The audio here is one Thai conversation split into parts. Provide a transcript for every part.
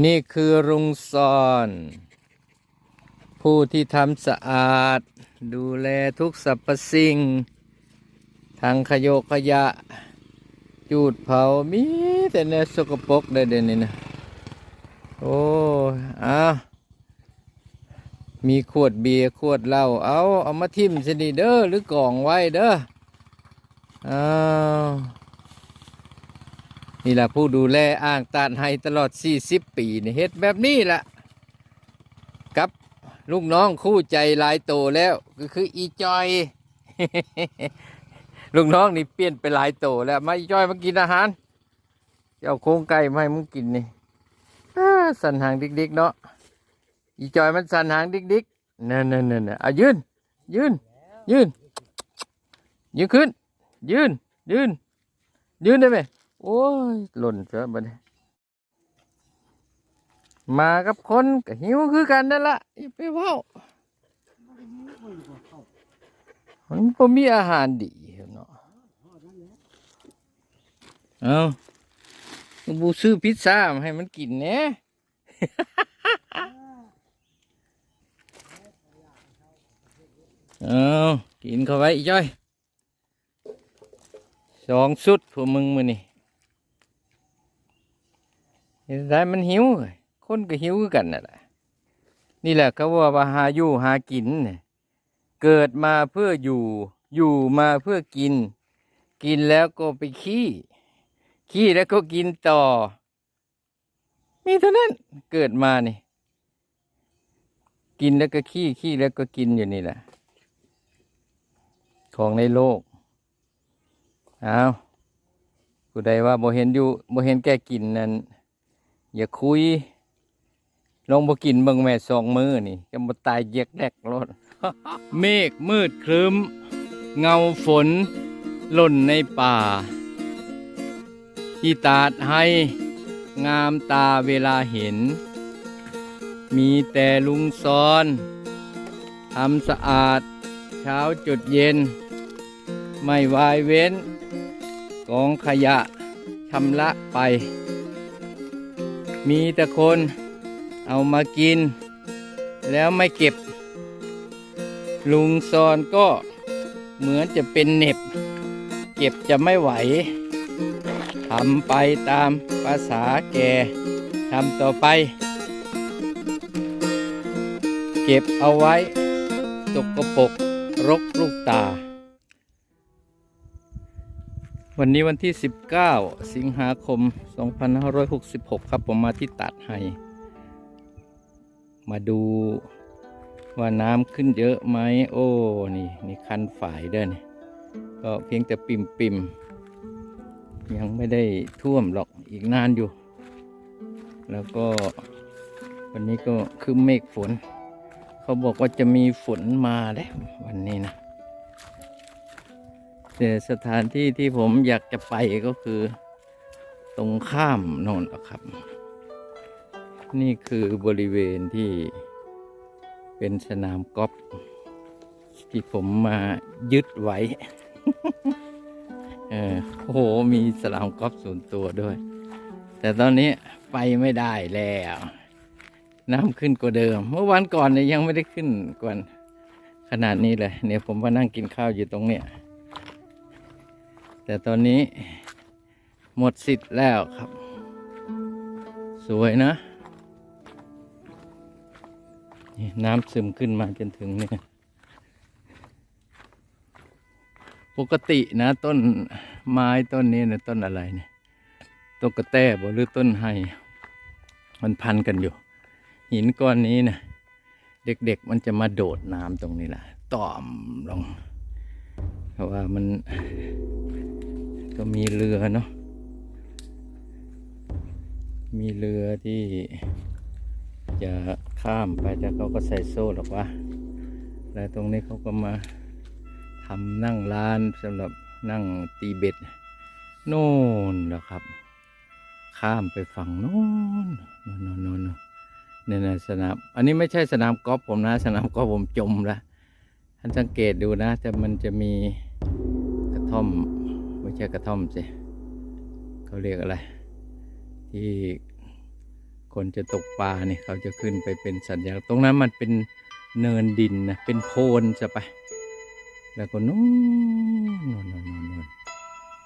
นี่คือรุงซอน ผู้ที่ทำสะอาด ดูแลทุกสรรพสิ่ง ทางขยโยขยะ จูดเผามีแต่เนสกปรกได้เด่นนี่นะ โอ้อ้ามีขวดเบียร์ขวดเหล้าเอาเอามาทิ่มสินีเด้อหรือกล่องไว้เด้ออ้าว นี่แหละผู้ดูแลอ่างตาดให้ตลอด 40 ปีนี่เฮ็ดแบบนี้แหละกับลูกน้องคู่ใจหลายโตแล้ว ก็คืออีจอย ลูกน้องนี่เปลี่ยนไปหลายโตแล้ว มาอีจอยมากินอาหารจะเอาโครงไก่มาให้มึงกินนี่สันหางดิกๆเนาะอีจอยมันสันหางดิกๆนั่นนั่นนั่นอะยืน ยืน ยืน ยืนขึ้น ยืน ยืน ยืนได้ไหม โอ้ยหล่นเสียบัดนี้มากับคนก็หิวคือกันนั่นละอย่าไปเว้ามันบ่มีอาหารดีเนาะเอาบูซื้อพิซซ่ามาให้มันกินแหน่เอากินเข้าไว้จ้อยสองสุดพวกมึงมือนี่ เห็นได้มันหิว คนก็หิวกันนั่นแหละ นี่แหละเขาว่าว่าหาอยู่หากินเนี่ยเกิดมาเพื่ออยู่ อยู่มาเพื่อกิน กินแล้วก็ไปขี้ ขี้แล้วก็กินต่อ มีเท่านั้น เกิดมานี่ กินแล้วก็ขี้ ขี้แล้วก็กินอยู่นี่แหละ ของในโลก เอาผู้ใดว่าบ่เห็นอยู่บ่เห็นแก่กินนั้น อย่าคุย ลงบ่กินเบิ่งแม่สองมือนี่จะบ่ตายเย็กแดกรถเมฆมืดครึ้ม เงาฝน หล่นในป่าที่ตาดให้งามตาเวลาเห็น มีแต่ลุงซ้อนทำสะอาดเช้าจุดเย็น ไม่วายเว้น กองขยะชำระไป มีแต่คนเอามากิน แล้วไม่เก็บ ลุงซอนก็เหมือนจะเป็นเน็บ เก็บจะไม่ไหวทำไปตามภาษาแกทำต่อไป เก็บเอาไว้ตกกระปรกรกลูกตา วันนี้วันที่ 19 สิงหาคม 2566 ครับ ผมมาที่ตัดให้มาดูว่าน้ำขึ้นเยอะไหมโอ้ นี่ นี่คันฝ่ายเด้อนี่ก็เพียงแต่ปิ่มปิมๆยังไม่ได้ท่วมหรอกอีกนานอยู่ แล้วก็วันนี้ก็คือเมฆฝน เขาบอกว่าจะมีฝนมาแล้ววันนี้นะ สถานที่ที่ผมอยากจะไปก็คือ ตรงข้ามโนนอะครับ นี่คือบริเวณที่เป็นสนามกอล์ฟที่ผมมายึดไว้ เออโอ้โห มีสนามกอล์ฟส่วนตัวด้วย แต่ตอนนี้ไปไม่ได้แล้ว น้ำขึ้นกว่าเดิม เมื่อวันก่อนเนี่ยยังไม่ได้ขึ้นกว่าขนาดนี้เลย เนี่ยผมมานั่งกินข้าวอยู่ตรงเนี้ย แต่ตอนนี้หมดสิทธิ์แล้วครับ สวยนะนี่น้ำซึมขึ้นมาจนถึงเนี่ย ปกตินะต้นไม้ต้นนี้นะต้นอะไรเนี่ยต้นกระแตบหรือต้นไฮมันพันกันอยู่ หินก้อนนี้นะเด็กๆมันจะมาโดดน้ำตรงนี้แหละต่อมลงเพราะว่ามัน ก็มีเรือเนาะ มีเรือที่จะข้ามไปแต่เขาก็ใส่โซ่หรอกว่าแล้วตรงนี้เขาก็มาทำนั่งร้านสำหรับนั่งตีเบ็ด โน่นแหละครับ ข้ามไปฝั่งโน่นโน่นโน่นเนี่ยนะสนาม อันนี้ไม่ใช่สนามกอล์ฟผมนะ สนามกอล์ฟผมจมล้วท่านสังเกตดูนะ จะมันจะมีกระท่อม ไม่ใช่กระท่อมสิเขาเรียกอะไร ที่คนจะตกปลาเนี่ยเขาจะขึ้นไปเป็นสัญลักษณ์ตรงนั้นมันเป็นเนินดินนะเป็นโพนจะไป แล้วก็นู้นนู้นนนนู้นนอน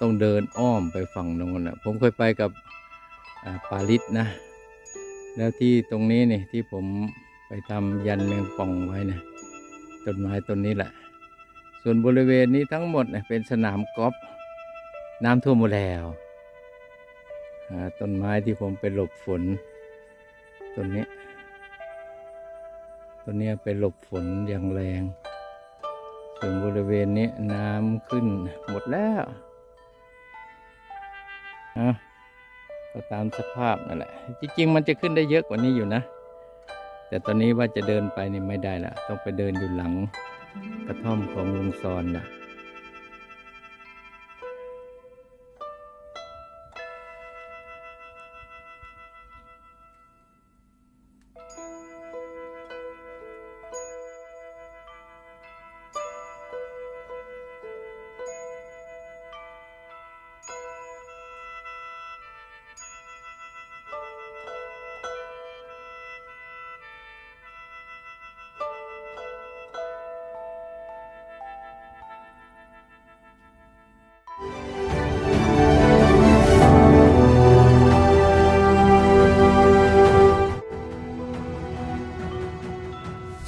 ต้องเดินอ้อมไปฝั่งโน้นอะผมเคยไปกับอ่าปาลิสนะ แล้วที่ตรงนี้เนี่ยที่ผมไปทำยันแมงป่องไว้นะต้นไม้ต้นนี้แหละ ส่วนบริเวณนี้ทั้งหมดเนี่ยเป็นสนามกอล์ฟ น้ำท่วมหมดแล้วอ่ต้นไม้ที่ผมไปหลบฝนต้นนี้ต้นเนี้ยไปหลบฝนอย่างแรงส่วนบริเวณนี้น้ำขึ้นหมดแล้วอะก็ตามสภาพนั่นแหละ จริงๆ มันจะขึ้นได้เยอะกว่านี้อยู่นะ แต่ตอนนี้ว่าจะเดินไปนี่ไม่ได้ละต้องไปเดินอยู่หลังกระท่อมของลุงซอนนะ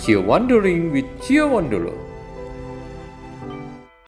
Cheer Wandering with Cheer Wanderer.